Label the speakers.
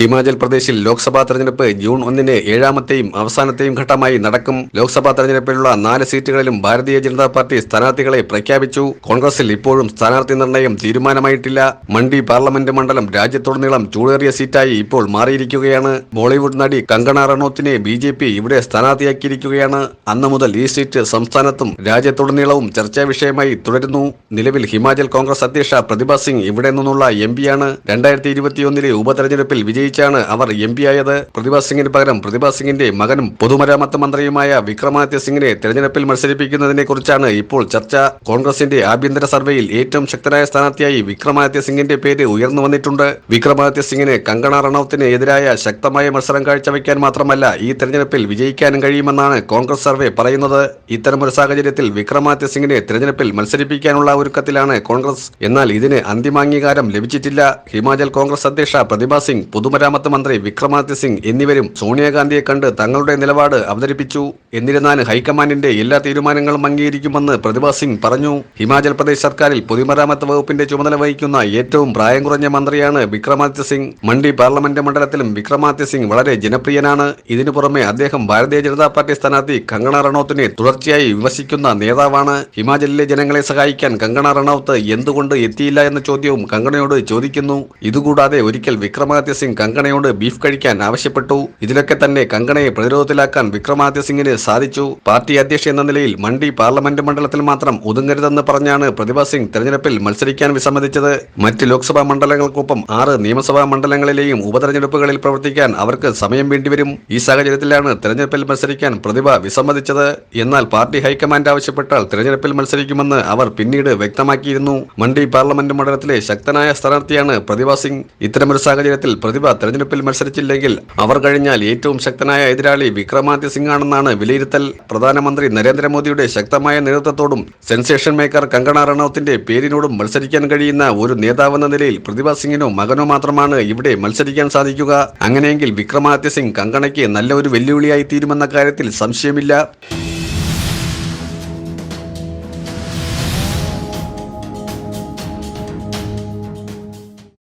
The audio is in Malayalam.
Speaker 1: ഹിമാചൽ പ്രദേശിൽ ലോക്സഭാ തെരഞ്ഞെടുപ്പ് ജൂൺ ഒന്നിന് ഏഴാമത്തെയും അവസാനത്തെയും ഘട്ടമായി നടക്കും. ലോക്സഭാ തെരഞ്ഞെടുപ്പിലുള്ള നാല് സീറ്റുകളിലും ഭാരതീയ ജനതാ പാർട്ടി സ്ഥാനാർത്ഥികളെ പ്രഖ്യാപിച്ചു. കോൺഗ്രസിൽ ഇപ്പോഴും സ്ഥാനാർത്ഥി നിർണയം തീരുമാനമായിട്ടില്ല. മണ്ഡി പാർലമെന്റ് മണ്ഡലം രാജ്യത്തുടനീളം ചൂടേറിയ സീറ്റായി ഇപ്പോൾ മാറിയിരിക്കുകയാണ്. ബോളിവുഡ് നടി കങ്കണ റണോത്തിനെ ബി ജെ പി ഇവിടെ സ്ഥാനാർത്ഥിയാക്കിയിരിക്കുകയാണ്. അന്നു മുതൽ ഈ സീറ്റ് സംസ്ഥാനത്തും രാജ്യത്തുടനീളവും ചർച്ചാ വിഷയമായി തുടരുന്നു. നിലവിൽ ഹിമാചൽ കോൺഗ്രസ് അധ്യക്ഷ പ്രതിഭ സിംഗ് ഇവിടെ നിന്നുള്ള എം പിയാണ് രണ്ടായിരത്തി ഇരുപത്തിയൊന്നിലെ ഉപതെരഞ്ഞെടുപ്പിൽ വിജയിച്ചാണ് അവർ എം പി ആയത്. പ്രതിഭ സിംഗിന് പകരം പ്രതിഭ സിംഗിന്റെ മകനും പൊതുമരാമത്ത് മന്ത്രിയുമായ വിക്രമാദിത്യ സിംഗിനെ തെരഞ്ഞെടുപ്പിൽ മത്സരിപ്പിക്കുന്നതിനെ കുറിച്ചാണ് ഇപ്പോൾ ചർച്ച. കോൺഗ്രസിന്റെ ആഭ്യന്തര സർവേയിൽ ഏറ്റവും ശക്തരായ സ്ഥാനാർത്ഥിയായി വിക്രമാദിത്യ സിംഗിന്റെ പേര് ഉയർന്നു വന്നിട്ടുണ്ട്. വിക്രമാദിത്യ സിംഗിന് കങ്കണ റണൌത്തിന് എതിരായ ശക്തമായ മത്സരം കാഴ്ചവെക്കാൻ മാത്രമല്ല ഈ തെരഞ്ഞെടുപ്പിൽ വിജയിക്കാനും കഴിയുമെന്നാണ് കോൺഗ്രസ് സർവേ പറയുന്നത്. ഇത്തരമൊരു സാഹചര്യത്തിൽ വിക്രമാദിത്യ സിംഗിനെ തെരഞ്ഞെടുപ്പിൽ മത്സരിപ്പിക്കാനുള്ള ഒരുക്കത്തിലാണ് കോൺഗ്രസ്. എന്നാൽ ഇതിന് അന്തിമാംഗീകാരം ലഭിച്ചിട്ടില്ല. ഹിമാചൽ കോൺഗ്രസ് അധ്യക്ഷ പ്രതിഭ സിംഗ് പൊതുമരാമത്ത് മന്ത്രി വിക്രമാദിത്യ സിംഗ് എന്നിവരും സോണിയാഗാന്ധിയെ കണ്ട് തങ്ങളുടെ നിലപാട് അവതരിപ്പിച്ചു. എന്നിരുന്നാലും ഹൈക്കമാൻഡിന്റെ എല്ലാ തീരുമാനങ്ങളും അംഗീകരിക്കുമെന്ന് പ്രതിഭ സിംഗ് പറഞ്ഞു. ഹിമാചൽ പ്രദേശ് സർക്കാരിൽ പൊതുമരാമത്ത് വകുപ്പിന്റെ ചുമതല വഹിക്കുന്ന ഏറ്റവും പ്രായം കുറഞ്ഞ മന്ത്രിയാണ് വിക്രമാദിത്യ സിംഗ്. മണ്ഡി പാർലമെന്റ് മണ്ഡലത്തിലും വിക്രമാദിത്യ സിംഗ് വളരെ ജനപ്രിയനാണ്. ഇതിനു പുറമെ അദ്ദേഹം ഭാരതീയ ജനതാ പാർട്ടി സ്ഥാനാർത്ഥി കങ്കണ റണൌത്തിനെ തുടർച്ചയായി വിമർശിക്കുന്ന നേതാവാണ്. ഹിമാചലിലെ ജനങ്ങളെ സഹായിക്കാൻ കങ്കണ റണൌത്ത് എന്തുകൊണ്ട് എത്തിയില്ല എന്ന ചോദ്യവും കങ്കണയോട് ചോദിക്കുന്നു. ഇതുകൂടാതെ ഒരിക്കൽ വിക്രമാദിത്യ സിംഗ് കങ്കണയോട് ബീഫ് കഴിക്കാൻ ആവശ്യപ്പെട്ടു. ഇതിലൊക്കെ തന്നെ കങ്കണയെ പ്രതിരോധത്തിലാക്കാൻ വിക്രമാദിത്യ സിംഗിന് സാധിച്ചു. പാർട്ടി അധ്യക്ഷ എന്ന നിലയിൽ മണ്ടി പാർലമെന്റ് മണ്ഡലത്തിൽ മാത്രം ഒതുങ്ങരുതെന്ന് പറഞ്ഞാണ് പ്രതിഭ സിംഗ് തെരഞ്ഞെടുപ്പിൽ മത്സരിക്കാൻ വിസമ്മതിച്ചത്. മറ്റ് ലോക്സഭാ മണ്ഡലങ്ങൾക്കൊപ്പം ആറ് നിയമസഭാ മണ്ഡലങ്ങളിലെയും ഉപതെരഞ്ഞെടുപ്പുകളിൽ പ്രവർത്തിക്കാൻ അവർക്ക് സമയം വേണ്ടിവരും. ഈ സാഹചര്യത്തിലാണ് തെരഞ്ഞെടുപ്പിൽ മത്സരിക്കാൻ പ്രതിഭ വിസമ്മതിച്ചത്. എന്നാൽ പാർട്ടി ഹൈക്കമാൻഡ് ആവശ്യപ്പെട്ടാൽ തെരഞ്ഞെടുപ്പിൽ മത്സരിക്കുമെന്ന് അവർ പിന്നീട് വ്യക്തമാക്കിയിരുന്നു. മണ്ഡി പാർലമെന്റ് മണ്ഡലത്തിലെ ശക്തനായ സ്ഥാനാർത്ഥിയാണ് പ്രതിഭ സിംഗ്. ഇത്തരമൊരു സാഹചര്യത്തിൽ പ്രതിഭ തെരഞ്ഞെടുപ്പിൽ മത്സരിച്ചില്ലെങ്കിൽ അവർ കഴിഞ്ഞാൽ ഏറ്റവും ശക്തനായ എതിരാളി വിക്രമാദിത്യ സിംഗ് ആണെന്നാണ് വിലയിരുത്തൽ. പ്രധാനമന്ത്രി നരേന്ദ്രമോദിയുടെ ശക്തമായ നേതൃത്വത്തോടും സെൻസേഷൻ മേക്കർ കങ്കണ റണൌത്തിന്റെ പേരിനോടും മത്സരിക്കാൻ കഴിയുന്ന ഒരു നേതാവെന്ന നിലയിൽ പ്രതിഭ സിംഗിനോ മകനോ മാത്രമാണ് ഇവിടെ മത്സരിക്കാൻ സാധിക്കുക. അങ്ങനെയെങ്കിൽ വിക്രമാദിത്യ സിംഗ് കങ്കണയ്ക്ക് നല്ല ഒരു വെല്ലുവിളിയായി തീരുമെന്ന കാര്യത്തിൽ സംശയമില്ല.